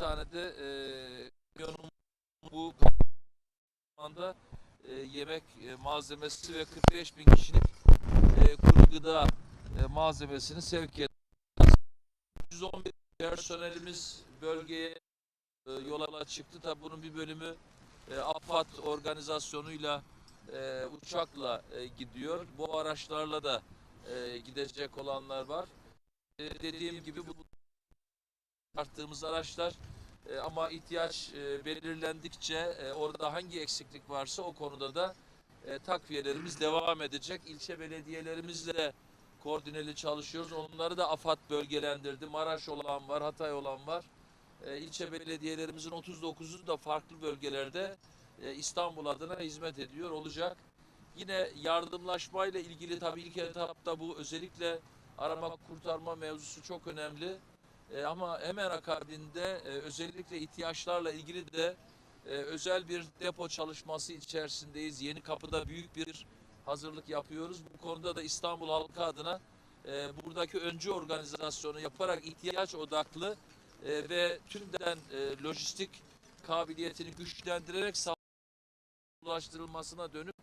tane de e, bu anda e, yemek e, malzemesi ve 45 bin kişilik e, kuru gıda e, malzemesini sevk ettik. 111 personelimiz bölgeye e, yola çıktı. Tabi bunun bir bölümü e, AFAD organizasyonuyla e, uçakla e, gidiyor. Bu araçlarla da e, gidecek olanlar var. E, dediğim gibi bu arttığımız araçlar e, ama ihtiyaç e, belirlendikçe e, orada hangi eksiklik varsa o konuda da takviyelerimiz devam edecek. İlçe belediyelerimizle koordineli çalışıyoruz. Onları da AFAD bölgelendirdi. Maraş olan var, Hatay olan var. E, ilçe belediyelerimizin 39'u da farklı bölgelerde İstanbul adına hizmet ediyor olacak. Yine yardımlaşmayla ilgili tabii ilk etapta bu özellikle arama kurtarma mevzusu çok önemli. E, ama hemen akabinde e, özellikle ihtiyaçlarla ilgili de e, özel bir depo çalışması içerisindeyiz. Yeni kapıda büyük bir hazırlık yapıyoruz. Bu konuda da İstanbul halkı adına buradaki öncü organizasyonu yaparak ihtiyaç odaklı ve tümden lojistik kabiliyetini güçlendirerek ulaştırılmasına dönük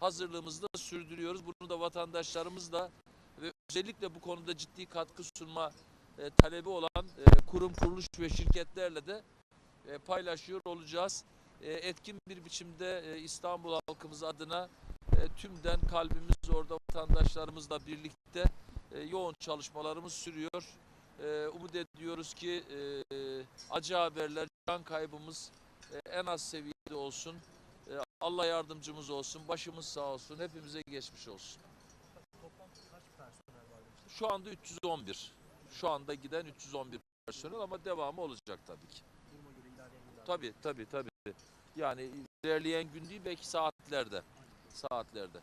hazırlığımızı da sürdürüyoruz. Bunu da vatandaşlarımızla ve özellikle bu konuda ciddi katkı sunma e, talebi olan e, kurum, kuruluş ve şirketlerle de e, paylaşıyor olacağız. E, etkin bir biçimde e, İstanbul halkımız adına e, tümden kalbimiz orada vatandaşlarımızla birlikte e, yoğun çalışmalarımız sürüyor. E, umut ediyoruz ki e, acı haberler, can kaybımız e, en az seviyede olsun. E, Allah yardımcımız olsun, başımız sağ olsun, hepimize geçmiş olsun. Şu anda 311. Şu anda giden 311 personel ama devamı olacak tabii ki. Tabii tabii tabii. Yani ilerleyen gün değil belki saatlerde. Saatlerde.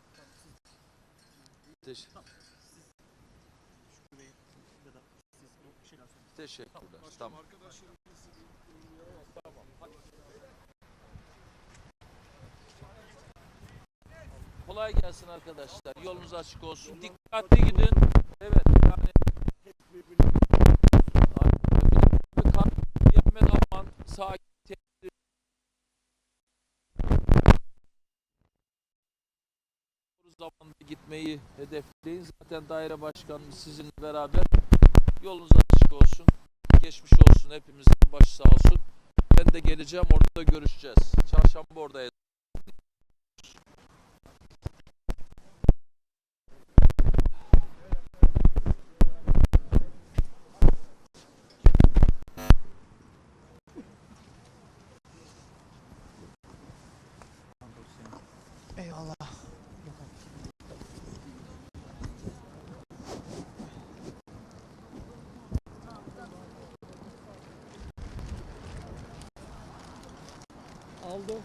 Teşekkürler. Tamam. Kolay gelsin arkadaşlar. Yolunuz açık olsun. Dikkatli gidin. Zamanda gitmeyi hedefleyin. Zaten daire başkanımız sizinle beraber yolunuz açık olsun. Geçmiş olsun. Hepimizin başı sağ olsun. Ben de geleceğim. Orada görüşeceğiz. Çarşamba oradayız. Eyvallah. Aldım.